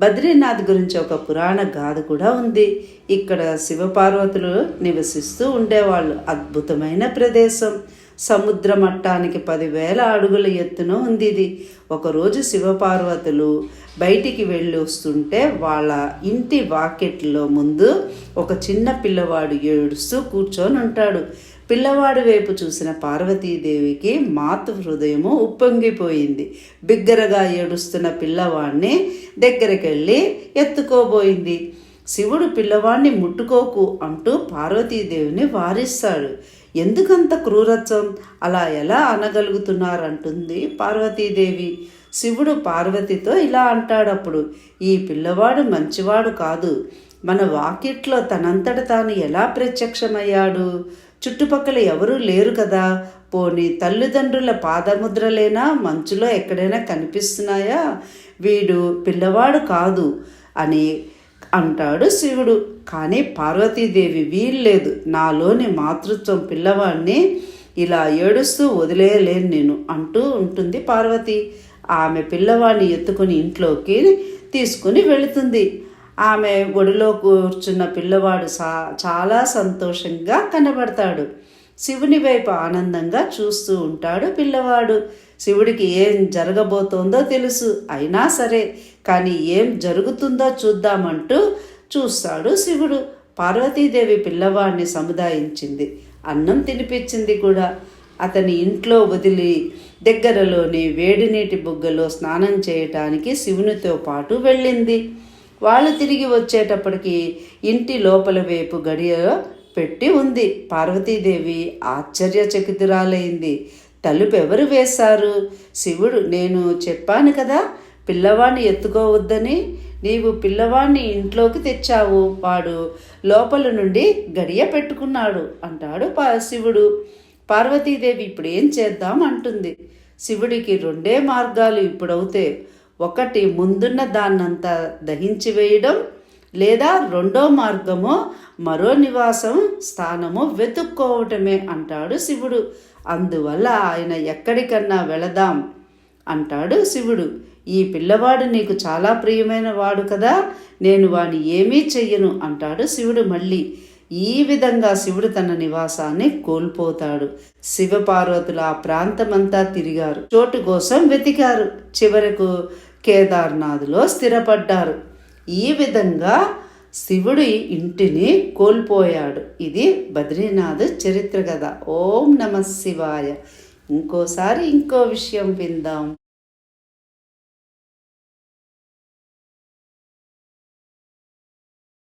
బద్రీనాథ్ గురించి ఒక పురాణ గాథ కూడా ఉంది. ఇక్కడ శివపార్వతులు నివసిస్తూ ఉండేవాళ్ళు. అద్భుతమైన ప్రదేశం. సముద్ర మట్టానికి పదివేల అడుగుల ఎత్తున ఉంది ఇది. ఒకరోజు శివపార్వతులు బయటికి వెళ్ళి వస్తుంటే వాళ్ళ ఇంటి వాకెట్లో ముందు ఒక చిన్న పిల్లవాడు ఏడుస్తూ కూర్చొని ఉంటాడు పిల్లవాడి వైపు చూసిన పార్వతీదేవికి మాతృ హృదయము ఉప్పొంగిపోయింది. బిగ్గరగా ఏడుస్తున్న పిల్లవాడిని దగ్గరికెళ్ళి ఎత్తుకోబోయింది. శివుడు పిల్లవాడిని ముట్టుకోకు అంటూ పార్వతీదేవిని వారిస్తాడు. ఎందుకంత క్రూరత్వం? అలా ఎలా అనగలుగుతున్నారంటుంది పార్వతీదేవి. శివుడు పార్వతితో ఇలా అంటాడప్పుడు ఈ పిల్లవాడు మంచివాడు కాదు. మన వాకిట్లో తనంతట తాను ఎలా ప్రత్యక్షమయ్యాడు? చుట్టుపక్కల ఎవరూ లేరు కదా. పోనీ తల్లిదండ్రుల పాదముద్రలేనా? మంచులో ఎక్కడైనా కనిపిస్తున్నాయా? వీడు పిల్లవాడు కాదు అని అంటాడు శివుడు. కానీ పార్వతీదేవి వీల్లేదు. నాలోని మాతృత్వం పిల్లవాడిని ఇలా ఏడుస్తూ వదిలేయలేను నేను అంటూ ఉంటుంది పార్వతి. ఆమె పిల్లవాడిని ఎత్తుకుని ఇంట్లోకి తీసుకుని వెళుతుంది. ఆమె ఒడిలో కూర్చున్న పిల్లవాడు సా చాలా సంతోషంగా కనబడతాడు. శివుని వైపు ఆనందంగా చూస్తూ ఉంటాడు పిల్లవాడు. శివుడికి ఏం జరగబోతోందో తెలుసు. అయినా సరే కానీ ఏం జరుగుతుందో చూద్దామంటూ చూస్తాడు శివుడు. పార్వతీదేవి పిల్లవాడిని సముదాయించింది. అన్నం తినిపించింది కూడా. అతని ఇంట్లో వదిలి దగ్గరలోని వేడినీటి బుగ్గలో స్నానం చేయటానికి శివునితో పాటు వెళ్ళింది. వాళ్ళు తిరిగి వచ్చేటప్పటికి ఇంటి లోపల వైపు గడియ పెట్టి ఉంది. పార్వతీదేవి ఆశ్చర్యచకితురాలైంది. తలుపు ఎవరు వేశారు? శివుడు నేను చెప్పాను కదా పిల్లవాడిని ఎత్తుకోవద్దని. నీవు పిల్లవాణ్ణి ఇంట్లోకి తెచ్చావు. వాడు లోపల నుండి గడియ పెట్టుకున్నాడు అంటాడు పా శివుడు. పార్వతీదేవి ఇప్పుడు ఏం చేద్దాం అంటుంది. శివుడికి రెండే మార్గాలు ఇప్పుడవుతే ఒకటి ముందున్న దాన్నంతా దహించి వేయడం లేదా రెండో మార్గము మరో నివాసం స్థానము వెతుక్కోవటమే అంటాడు శివుడు. అందువల్ల ఆయన ఎక్కడికన్నా వెళదాం అంటాడు శివుడు. ఈ పిల్లవాడు నీకు చాలా ప్రియమైన వాడు కదా నేను వాని ఏమీ చెయ్యను అంటాడు శివుడు మళ్ళీ. ఈ విధంగా శివుడు తన నివాసాన్ని కోల్పోతాడు. శివపార్వతులు ఆ ప్రాంతమంతా తిరిగారు. చోటు కోసం వెతికారు. చివరకు కేదార్నాథ్లో స్థిరపడ్డారు. ఈ విధంగా శివుడి ఇంటిని కోల్పోయాడు. ఇది బద్రీనాథ్ చరిత్ర కథ ఓం నమ శివాయ. ఇంకోసారి ఇంకో విషయం విందాం.